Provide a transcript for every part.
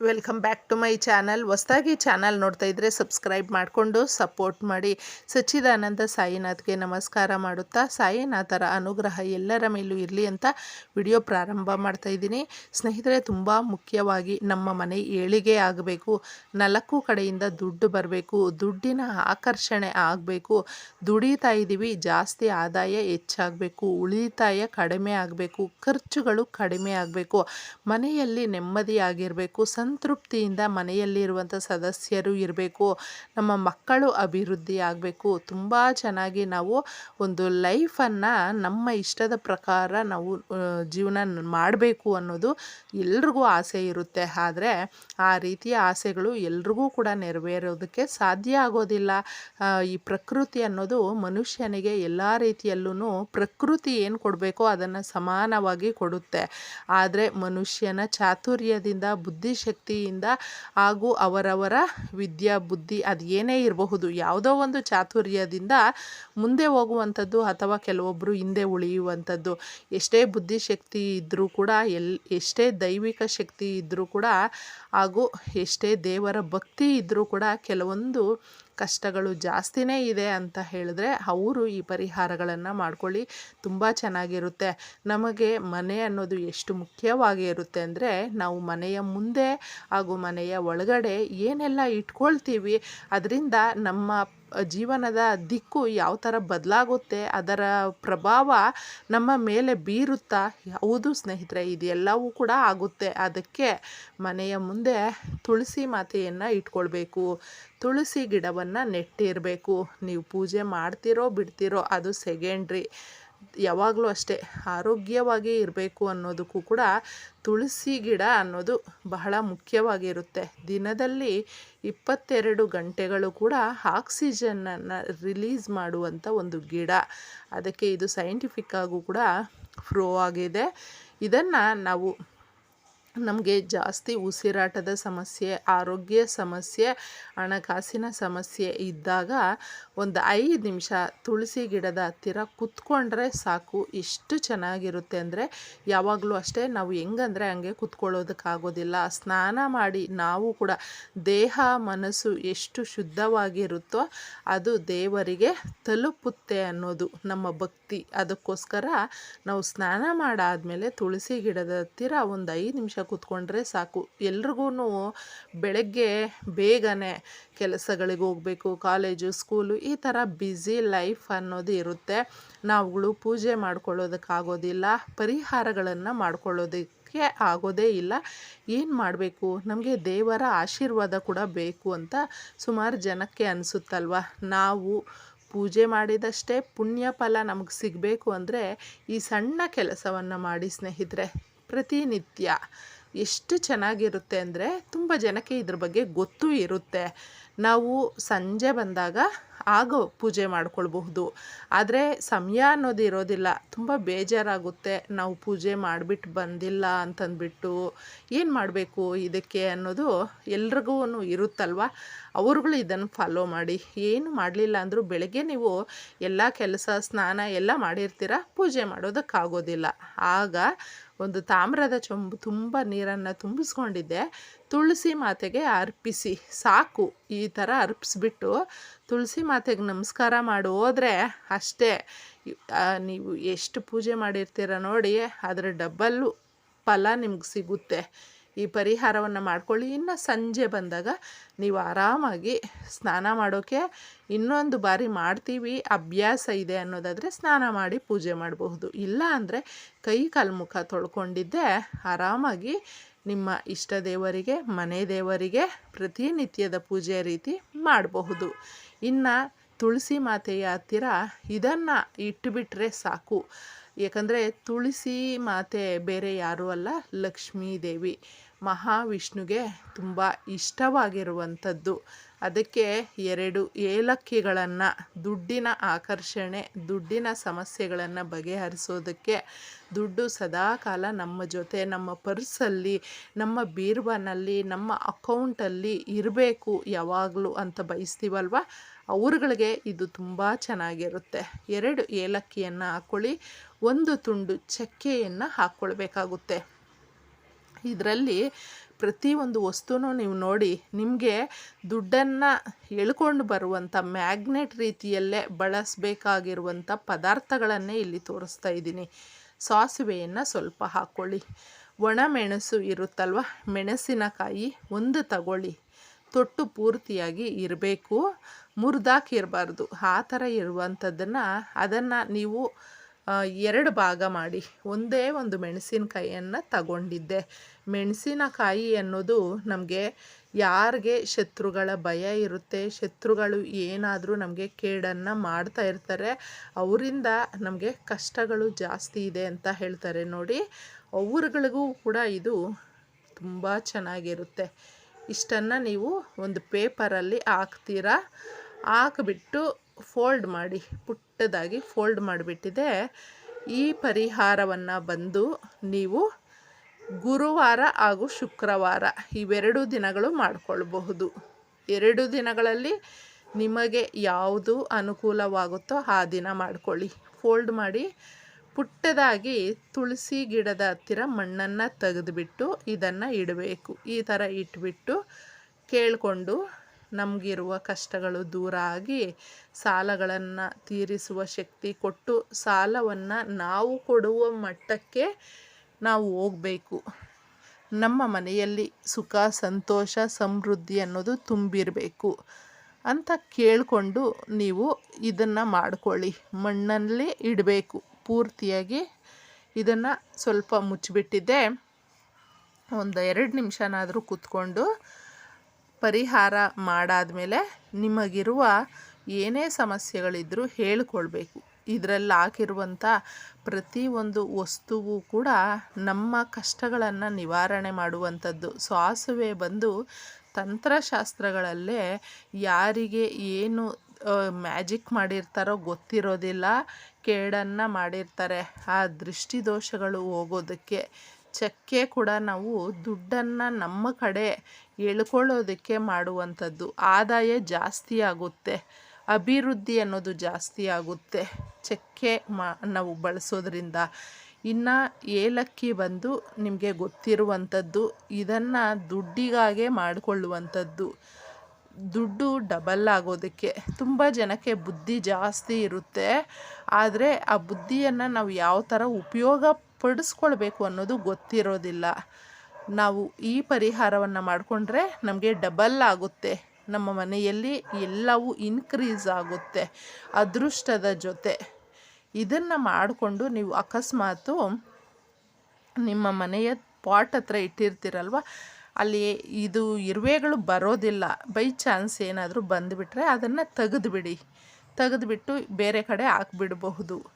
Welcome back to my channel ಹೊಸ್ದಾಗಿ channel ನೋಡ್ತಾ ಇದ್ದರೆ ಸಬ್ಸ್ಕ್ರೈಬ್ ಮಾಡಿಕೊಂಡು ಸಪೋರ್ಟ್ ಮಾಡಿ. ಸಚ್ಚಿದಾನಂದ ಸಾಯಿನಾಥ್ಗೆ ನಮಸ್ಕಾರ ಮಾಡುತ್ತಾ, ಸಾಯಿನಾಥರ ಅನುಗ್ರಹ ಎಲ್ಲರ ಮೇಲೂ ಇರಲಿ ಅಂತ ವಿಡಿಯೋ ಪ್ರಾರಂಭ ಮಾಡ್ತಾ ಇದ್ದೀನಿ. ಸ್ನೇಹಿತರೆ, ತುಂಬ ಮುಖ್ಯವಾಗಿ ನಮ್ಮ ಮನೆ ಏಳಿಗೆ ಆಗಬೇಕು. ನಾಲ್ಕು ಕಡೆಯಿಂದ ದುಡ್ಡು ಬರಬೇಕು. ದುಡ್ಡಿನ ಆಕರ್ಷಣೆ ಆಗಬೇಕು. ದುಡಿತಾ ಇದ್ದೀವಿ, ಜಾಸ್ತಿ ಆದಾಯ ಹೆಚ್ಚಾಗಬೇಕು. ಉಳಿತಾಯ ಕಡಿಮೆ ಆಗಬೇಕು. ಖರ್ಚುಗಳು ಕಡಿಮೆ ಆಗಬೇಕು. ಮನೆಯಲ್ಲಿ ನೆಮ್ಮದಿಯಾಗಿರಬೇಕು. ಸಂತೃಪ್ತಿಯಿಂದ ಮನೆಯಲ್ಲಿರುವಂಥ ಸದಸ್ಯರು ಇರಬೇಕು, ನಮ್ಮ ಮಕ್ಕಳು ಅಭಿವೃದ್ಧಿ ಆಗಬೇಕು, ತುಂಬ ಚೆನ್ನಾಗಿ ನಾವು ಒಂದು ಲೈಫನ್ನು, ನಮ್ಮ ಇಷ್ಟದ ಪ್ರಕಾರ ನಾವು ಜೀವನ ಮಾಡಬೇಕು ಅನ್ನೋದು ಎಲ್ರಿಗೂ ಆಸೆ ಇರುತ್ತೆ. ಆದರೆ ಆ ರೀತಿಯ ಆಸೆಗಳು ಎಲ್ರಿಗೂ ಕೂಡ ನೆರವೇರೋದಕ್ಕೆ ಸಾಧ್ಯ ಆಗೋದಿಲ್ಲ. ಈ ಪ್ರಕೃತಿ ಅನ್ನೋದು ಮನುಷ್ಯನಿಗೆ ಎಲ್ಲ ರೀತಿಯಲ್ಲೂ ಪ್ರಕೃತಿ ಏನು ಕೊಡಬೇಕೋ ಅದನ್ನು ಸಮಾನವಾಗಿ ಕೊಡುತ್ತೆ. ಆದರೆ ಮನುಷ್ಯನ ಚಾತುರ್ಯದಿಂದ ಬುದ್ಧಿಶಕ್ತಿಯಿಂದ ಹಾಗೂ ಅವರವರ ವಿದ್ಯಾ ಬುದ್ಧಿ ಅದು ಏನೇ ಇರಬಹುದು, ಯಾವುದೋ ಒಂದು ಚಾತುರ್ಯದಿಂದ ಮುಂದೆ ಹೋಗುವಂಥದ್ದು ಅಥವಾ ಕೆಲವೊಬ್ಬರು ಹಿಂದೆ ಉಳಿಯುವಂಥದ್ದು. ಎಷ್ಟೇ ಬುದ್ಧಿಶಕ್ತಿ ಇದ್ದರೂ ಕೂಡ, ಎಲ್, ಎಷ್ಟೇ ದೈವಿಕ ಶಕ್ತಿ ಇದ್ದರೂ ಕೂಡ ಹಾಗೂ ಎಷ್ಟೇ ದೇವರ ಭಕ್ತಿ ಇದ್ದರೂ ಕೂಡ ಕೆಲವೊಂದು ಕಷ್ಟಗಳು ಜಾಸ್ತಿನೇ ಇದೆ ಅಂತ ಹೇಳಿದ್ರೆ ಅವರು ಈ ಪರಿಹಾರಗಳನ್ನು ಮಾಡ್ಕೊಳ್ಳಿ. ತುಂಬ ಚೆನ್ನಾಗಿರುತ್ತೆ. ನಮಗೆ ಮನೆ ಅನ್ನೋದು ಎಷ್ಟು ಮುಖ್ಯವಾಗಿ ಇರುತ್ತೆ ಅಂದರೆ ನಾವು ಮನೆಯ ಮುಂದೆ ಹಾಗೂ ಮನೆಯ ಒಳಗಡೆ ಏನೆಲ್ಲ ಇಟ್ಕೊಳ್ತೀವಿ, ಅದರಿಂದ ನಮ್ಮ ಜೀವನದ ದಿಕ್ಕು ಯಾವ ಥರ ಬದಲಾಗುತ್ತೆ, ಅದರ ಪ್ರಭಾವ ನಮ್ಮ ಮೇಲೆ ಬೀರುತ್ತಾ, ಹೌದು ಸ್ನೇಹಿತರೆ, ಇದೆಲ್ಲವೂ ಕೂಡ ಆಗುತ್ತೆ. ಅದಕ್ಕೆ ಮನೆಯ ಮುಂದೆ ತುಳಸಿ ಮಾತೆಯನ್ನು ಇಟ್ಕೊಳ್ಬೇಕು. ತುಳಸಿ ಗಿಡವನ್ನು ನೆಟ್ಟಿರಬೇಕು. ನೀವು ಪೂಜೆ ಮಾಡ್ತಿರೋ ಬಿಡ್ತಿರೋ ಅದು ಸೆಕೆಂಡ್ರಿ. ಯಾವಾಗಲೂ ಅಷ್ಟೇ ಆರೋಗ್ಯವಾಗಿ ಇರಬೇಕು ಅನ್ನೋದಕ್ಕೂ ಕೂಡ ತುಳಸಿ ಗಿಡ ಅನ್ನೋದು ಬಹಳ ಮುಖ್ಯವಾಗಿರುತ್ತೆ. ದಿನದಲ್ಲಿ ಇಪ್ಪತ್ತೆರಡು ಗಂಟೆಗಳು ಕೂಡ ಆಕ್ಸಿಜನ್ನನ್ನು ರಿಲೀಸ್ ಮಾಡುವಂಥ ಒಂದು ಗಿಡ. ಅದಕ್ಕೆ ಇದು ಸೈಂಟಿಫಿಕ್ಕಾಗೂ ಕೂಡ ಪ್ರೂವ್ ಆಗಿದೆ. ಇದನ್ನು ನಾವು ನಮಗೆ ಜಾಸ್ತಿ ಉಸಿರಾಟದ ಸಮಸ್ಯೆ, ಆರೋಗ್ಯ ಸಮಸ್ಯೆ, ಹಣಕಾಸಿನ ಸಮಸ್ಯೆ ಇದ್ದಾಗ ಒಂದು ಐದು ನಿಮಿಷ ತುಳಸಿ ಗಿಡದ ಹತ್ತಿರ ಕುತ್ಕೊಂಡ್ರೆ ಸಾಕು. ಎಷ್ಟು ಚೆನ್ನಾಗಿರುತ್ತೆ ಅಂದರೆ ಯಾವಾಗಲೂ ಅಷ್ಟೇ ನಾವು ಹೆಂಗಂದರೆ ಹಂಗೆ ಕುತ್ಕೊಳ್ಳೋದಕ್ಕಾಗೋದಿಲ್ಲ. ಸ್ನಾನ ಮಾಡಿ ನಾವು ಕೂಡ ದೇಹ, ಮನಸ್ಸು ಎಷ್ಟು ಶುದ್ಧವಾಗಿರುತ್ತೋ ಅದು ದೇವರಿಗೆ ತಲುಪುತ್ತೆ ಅನ್ನೋದು ನಮ್ಮ ಭಕ್ತಿ. ಅದಕ್ಕೋಸ್ಕರ ನಾವು ಸ್ನಾನ ಮಾಡಾದಮೇಲೆ ತುಳಸಿ ಗಿಡದ ಹತ್ತಿರ ಒಂದು ಐದು ನಿಮಿಷ ಕೂತ್ಕೊಂಡ್ರೆ ಸಾಕು. ಎಲ್ರಿಗೂ ಬೆಳಗ್ಗೆ ಬೇಗನೆ ಕೆಲಸಗಳಿಗೆ ಹೋಗಬೇಕು, ಕಾಲೇಜು, ಸ್ಕೂಲು, ಈ ಥರ ಬ್ಯುಸಿ ಲೈಫ್ ಅನ್ನೋದು ಇರುತ್ತೆ. ನಾವುಗಳು ಪೂಜೆ ಮಾಡ್ಕೊಳ್ಳೋದಕ್ಕಾಗೋದಿಲ್ಲ, ಪರಿಹಾರಗಳನ್ನು ಮಾಡ್ಕೊಳ್ಳೋದಕ್ಕೆ ಆಗೋದೇ ಇಲ್ಲ. ಏನು ಮಾಡಬೇಕು? ನಮಗೆ ದೇವರ ಆಶೀರ್ವಾದ ಕೂಡ ಬೇಕು ಅಂತ ಸುಮಾರು ಜನಕ್ಕೆ ಅನಿಸುತ್ತಲ್ವ? ನಾವು ಪೂಜೆ ಮಾಡಿದಷ್ಟೇ ಪುಣ್ಯ ಫಲ ನಮಗೆ ಸಿಗಬೇಕು ಅಂದರೆ ಈ ಸಣ್ಣ ಕೆಲಸವನ್ನು ಮಾಡಿ ಸ್ನೇಹಿತರೆ. ಪ್ರತಿನಿತ್ಯ ಎಷ್ಟು ಚೆನ್ನಾಗಿರುತ್ತೆ ಅಂದರೆ ತುಂಬ ಜನಕ್ಕೆ ಇದ್ರ ಬಗ್ಗೆ ಗೊತ್ತೂ ಇರುತ್ತೆ. ನಾವು ಸಂಜೆ ಬಂದಾಗ ಆಗ ಪೂಜೆ ಮಾಡ್ಕೊಳ್ಬಹುದು. ಆದರೆ ಸಮಯ ಅನ್ನೋದು ಇರೋದಿಲ್ಲ. ತುಂಬ ಬೇಜಾರಾಗುತ್ತೆ. ನಾವು ಪೂಜೆ ಮಾಡಿಬಿಟ್ಟು ಬಂದಿಲ್ಲ ಅಂತಂದ್ಬಿಟ್ಟು ಏನು ಮಾಡಬೇಕು ಇದಕ್ಕೆ ಅನ್ನೋದು ಎಲ್ರಿಗೂ ಇರುತ್ತಲ್ವ? ಅವ್ರುಗಳು ಇದನ್ನು ಫಾಲೋ ಮಾಡಿ. ಏನು ಮಾಡಲಿಲ್ಲ ಅಂದರೂ ಬೆಳಗ್ಗೆ ನೀವು ಎಲ್ಲ ಕೆಲಸ, ಸ್ನಾನ ಎಲ್ಲ ಮಾಡಿರ್ತೀರ? ಪೂಜೆ ಮಾಡೋದಕ್ಕಾಗೋದಿಲ್ಲ. ಆಗ ಒಂದು ತಾಮ್ರದ ಚೊಂಬು ತುಂಬ ನೀರನ್ನು ತುಂಬಿಸ್ಕೊಂಡಿದ್ದೆ. ತುಳಸಿ ಮಾತೆಗೆ ಅರ್ಪಿಸಿ. ಸಾಕು. ಈ ಥರ ಅರ್ಪಿಸ್ಬಿಟ್ಟು ತುಳಸಿ ಮಾತೆಗೆ ನಮಸ್ಕಾರ ಮಾಡಿ ಹೋದರೆ ಅಷ್ಟೇ ನೀವು ಎಷ್ಟು ಪೂಜೆ ಮಾಡಿರ್ತೀರ ನೋಡಿ, ಅದರ ಡಬ್ಬಲ್ಲು ಫಲ ನಿಮ್ಗೆ ಸಿಗುತ್ತೆ. ಈ ಪರಿಹಾರವನ್ನು ಮಾಡ್ಕೊಳ್ಳಿ. ಇನ್ನು ಸಂಜೆ ಬಂದಾಗ ನೀವು ಆರಾಮಾಗಿ ಸ್ನಾನ ಮಾಡೋಕ್ಕೆ ಇನ್ನೊಂದು ಬಾರಿ ಮಾಡ್ತೀವಿ. ಅಭ್ಯಾಸ ಇದೆ ಅನ್ನೋದಾದರೆ ಸ್ನಾನ ಮಾಡಿ ಪೂಜೆ ಮಾಡಬಹುದು. ಇಲ್ಲ ಅಂದರೆ ಕೈ ಕಾಲು ಮುಖ ತೊಳ್ಕೊಂಡಿದ್ದೆ, ಆರಾಮಾಗಿ ನಿಮ್ಮ ಇಷ್ಟ ದೇವರಿಗೆ, ಮನೆ ದೇವರಿಗೆ ಪ್ರತಿನಿತ್ಯದ ಪೂಜೆ ರೀತಿ ಮಾಡಬಹುದು. ಇನ್ನು ತುಳಸಿ ಮಾತೆಯ ಹತ್ತಿರ ಇದನ್ನು ಇಟ್ಟುಬಿಟ್ರೆ ಸಾಕು. ಯಾಕಂದರೆ ತುಳಸಿ ಮಾತೆ ಬೇರೆ ಯಾರೂ ಅಲ್ಲ, ಲಕ್ಷ್ಮೀ ದೇವಿ. ಮಹಾವಿಷ್ಣುಗೆ ತುಂಬ ಇಷ್ಟವಾಗಿರುವಂಥದ್ದು. ಅದಕ್ಕೆ ಎರಡು ಏಲಕ್ಕಿಗಳನ್ನು, ದುಡ್ಡಿನ ಆಕರ್ಷಣೆ, ದುಡ್ಡಿನ ಸಮಸ್ಯೆಗಳನ್ನು ಬಗೆಹರಿಸೋದಕ್ಕೆ ದುಡ್ಡು ಸದಾಕಾಲ ನಮ್ಮ ಜೊತೆ, ನಮ್ಮ ಪರ್ಸಲ್ಲಿ, ನಮ್ಮ ಬೀರ್ಬನಲ್ಲಿ, ನಮ್ಮ ಅಕೌಂಟಲ್ಲಿ ಇರಬೇಕು ಯಾವಾಗಲೂ ಅಂತ ಬಯಸ್ತೀವಲ್ವ? ಅವ್ರುಗಳಿಗೆ ಇದು ತುಂಬ ಚೆನ್ನಾಗಿರುತ್ತೆ. ಎರಡು ಏಲಕ್ಕಿಯನ್ನು ಹಾಕ್ಕೊಳ್ಳಿ ಒಂದು ತುಂಡು ಚಕ್ಕೆಯನ್ನು ಹಾಕ್ಕೊಳ್ಬೇಕಾಗುತ್ತೆ ಇದರಲ್ಲಿ ಪ್ರತಿಯೊಂದು ವಸ್ತುನೂ ನೀವು ನೋಡಿ, ನಿಮಗೆ ದುಡ್ಡನ್ನು ಎಳ್ಕೊಂಡು ಬರುವಂಥ ಮ್ಯಾಗ್ನೆಟ್ ರೀತಿಯಲ್ಲೇ ಬಳಸಬೇಕಾಗಿರುವಂಥ ಪದಾರ್ಥಗಳನ್ನೇ ಇಲ್ಲಿ ತೋರಿಸ್ತಾ ಇದ್ದೀನಿ. ಸಾಸಿವೆಯನ್ನು ಸ್ವಲ್ಪ ಹಾಕ್ಕೊಳ್ಳಿ ಒಣಮೆಣಸು ಇರುತ್ತಲ್ವ, ಮೆಣಸಿನಕಾಯಿ ಒಂದು ತಗೊಳ್ಳಿ. ತೊಟ್ಟು ಪೂರ್ತಿಯಾಗಿ ಇರಬೇಕು. ಮುರಿದಾಕಿರಬಾರ್ದು ಆ ಥರ ಇರುವಂಥದ್ದನ್ನು ಅದನ್ನು ನೀವು ಎರಡು ಭಾಗ ಮಾಡಿ. ಒಂದೇ ಒಂದು ಮೆಣಸಿನಕಾಯಿಯನ್ನು ತಗೊಂಡಿದ್ದೆ. ಮೆಣಸಿನಕಾಯಿ ಅನ್ನೋದು ನಮಗೆ ಯಾರಿಗೆ ಶತ್ರುಗಳ ಭಯ ಇರುತ್ತೆ, ಶತ್ರುಗಳು ಏನಾದರೂ ನಮಗೆ ಕೇಡನ್ನು ಮಾಡ್ತಾ ಇರ್ತಾರೆ, ಅವರಿಂದ ನಮಗೆ ಕಷ್ಟಗಳು ಜಾಸ್ತಿ ಇದೆ ಅಂತ ಹೇಳ್ತಾರೆ ನೋಡಿ. ಅವ್ರುಗಳಿಗೂ ಕೂಡ ಇದು ತುಂಬ ಚೆನ್ನಾಗಿರುತ್ತೆ. ಇಷ್ಟನ್ನು ನೀವು ಒಂದು ಪೇಪರಲ್ಲಿ ಹಾಕ್ತೀರಾ? ಹಾಕಿಬಿಟ್ಟು ಫೋಲ್ಡ್ ಮಾಡಿ, ಪುಟ್ಟದಾಗಿ ಫೋಲ್ಡ್ ಮಾಡಿಬಿಟ್ಟಿದೆ. ಈ ಪರಿಹಾರವನ್ನು ಬಂದು ನೀವು ಗುರುವಾರ ಹಾಗೂ ಶುಕ್ರವಾರ ಇವೆರಡು ದಿನಗಳು ಮಾಡಿಕೊಳ್ಬಹುದು. ಎರಡು ದಿನಗಳಲ್ಲಿ ನಿಮಗೆ ಯಾವುದು ಅನುಕೂಲವಾಗುತ್ತೋ ಆ ದಿನ ಮಾಡಿಕೊಳ್ಳಿ. ಫೋಲ್ಡ್ ಮಾಡಿ ಪುಟ್ಟದಾಗಿ ತುಳಸಿ ಗಿಡದ ಹತ್ತಿರ ಮಣ್ಣನ್ನು ತೆಗೆದುಬಿಟ್ಟು ಇದನ್ನು ಇಡಬೇಕು. ಈ ಥರ ಇಟ್ಬಿಟ್ಟು ಕೇಳಿಕೊಂಡು ನಮಗಿರುವ ಕಷ್ಟಗಳು ದೂರ ಆಗಿ ಸಾಲಗಳನ್ನು ತೀರಿಸುವ ಶಕ್ತಿ ಕೊಟ್ಟು ಸಾಲವನ್ನು ನಾವು ಕೊಡುವ ಮಟ್ಟಕ್ಕೆ ನಾವು ಹೋಗಬೇಕು. ನಮ್ಮ ಮನೆಯಲ್ಲಿ ಸುಖ, ಸಂತೋಷ, ಸಮೃದ್ಧಿ ಅನ್ನೋದು ತುಂಬಿರಬೇಕು ಅಂತ ಕೇಳಿಕೊಂಡು ನೀವು ಇದನ್ನು ಮಾಡಿಕೊಳ್ಳಿ. ಮಣ್ಣಲ್ಲೇ ಇಡಬೇಕು. ಪೂರ್ತಿಯಾಗಿ ಇದನ್ನು ಸ್ವಲ್ಪ ಮುಚ್ಚಿಬಿಟ್ಟಿದ್ದೆ. ಒಂದು ಎರಡು ನಿಮಿಷನಾದರೂ ಕೂತ್ಕೊಂಡು ಪರಿಹಾರ ಮಾಡಾದಮೇಲೆ ನಿಮಗಿರುವ ಏನೇ ಸಮಸ್ಯೆಗಳಿದ್ದರೂ ಹೇಳ್ಕೊಳ್ಬೇಕು. ಇದರಲ್ಲಿ ಹಾಕಿರುವಂಥ ಪ್ರತಿಯೊಂದು ವಸ್ತುವು ಕೂಡ ನಮ್ಮ ಕಷ್ಟಗಳನ್ನು ನಿವಾರಣೆ ಮಾಡುವಂಥದ್ದು. ಸಾಸುವೆ ಬಂದು ತಂತ್ರಶಾಸ್ತ್ರಗಳಲ್ಲೇ ಯಾರಿಗೆ ಏನು ಮ್ಯಾಜಿಕ್ ಮಾಡಿರ್ತಾರೋ ಗೊತ್ತಿರೋದಿಲ್ಲ. ಕೇಡನ್ನು ಮಾಡಿರ್ತಾರೆ. ಆ ದೃಷ್ಟಿ ದೋಷಗಳು ಹೋಗೋದಕ್ಕೆ ಚಕ್ಕೆ ಕೂಡ ನಾವು ದುಡ್ಡನ್ನು ನಮ್ಮ ಕಡೆ ಎಳ್ಕೊಳ್ಳೋದಕ್ಕೆ ಮಾಡುವಂಥದ್ದು. ಆದಾಯ ಜಾಸ್ತಿ ಆಗುತ್ತೆ. ಅಭಿವೃದ್ಧಿ ಅನ್ನೋದು ಜಾಸ್ತಿ ಆಗುತ್ತೆ. ಚಕ್ಕೆ ಮಾ, ನಾವು ಬಳಸೋದ್ರಿಂದ. ಇನ್ನು ಏಲಕ್ಕಿ ಬಂದು ನಿಮಗೆ ಗೊತ್ತಿರುವಂಥದ್ದು, ಇದನ್ನು ದುಡ್ಡಿಗಾಗೆ ಮಾಡಿಕೊಳ್ಳುವಂಥದ್ದು. ದುಡ್ಡು ಡಬಲ್ ಆಗೋದಕ್ಕೆ ತುಂಬ ಜನಕ್ಕೆ ಬುದ್ಧಿ ಜಾಸ್ತಿ ಇರುತ್ತೆ. ಆದರೆ ಆ ಬುದ್ಧಿಯನ್ನು ನಾವು ಯಾವ ಥರ ಉಪಯೋಗ ಪಡಿಸ್ಕೊಳ್ಬೇಕು ಅನ್ನೋದು ಗೊತ್ತಿರೋದಿಲ್ಲ. ನಾವು ಈ ಪರಿಹಾರವನ್ನು ಮಾಡಿಕೊಂಡ್ರೆ ನಮಗೆ ಡಬಲ್ ಆಗುತ್ತೆ. ನಮ್ಮ ಮನೆಯಲ್ಲಿ ಎಲ್ಲವೂ ಇನ್ಕ್ರೀಸ್ ಆಗುತ್ತೆ ಅದೃಷ್ಟದ ಜೊತೆ. ಇದನ್ನು ಮಾಡಿಕೊಂಡು ನೀವು ಅಕಸ್ಮಾತು ನಿಮ್ಮ ಮನೆಯ ಪಾಟ್ ಹತ್ರ ಇಟ್ಟಿರ್ತೀರಲ್ವ ಅಲ್ಲಿ ಇದು ಇರುವೆಗಳು ಬರೋದಿಲ್ಲ. ಬೈ ಚಾನ್ಸ್ ಏನಾದರೂ ಬಂದುಬಿಟ್ರೆ ಅದನ್ನು ತೆಗೆದುಬಿಡಿ. ತೆಗೆದುಬಿಟ್ಟು ಬೇರೆ ಕಡೆ ಹಾಕ್ಬಿಡಬಹುದು.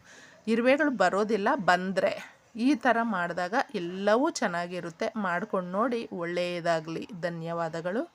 ಇರುವೆಗಳು ಬರೋದಿಲ್ಲ ಬಂದರೆ. ಈ ಥರ ಮಾಡಿದಾಗ ಎಲ್ಲವೂ ಚೆನ್ನಾಗಿರುತ್ತೆ. ಮಾಡ್ಕೊಂಡು ನೋಡಿ ಒಳ್ಳೆಯದಾಗಲಿ ಧನ್ಯವಾದಗಳು.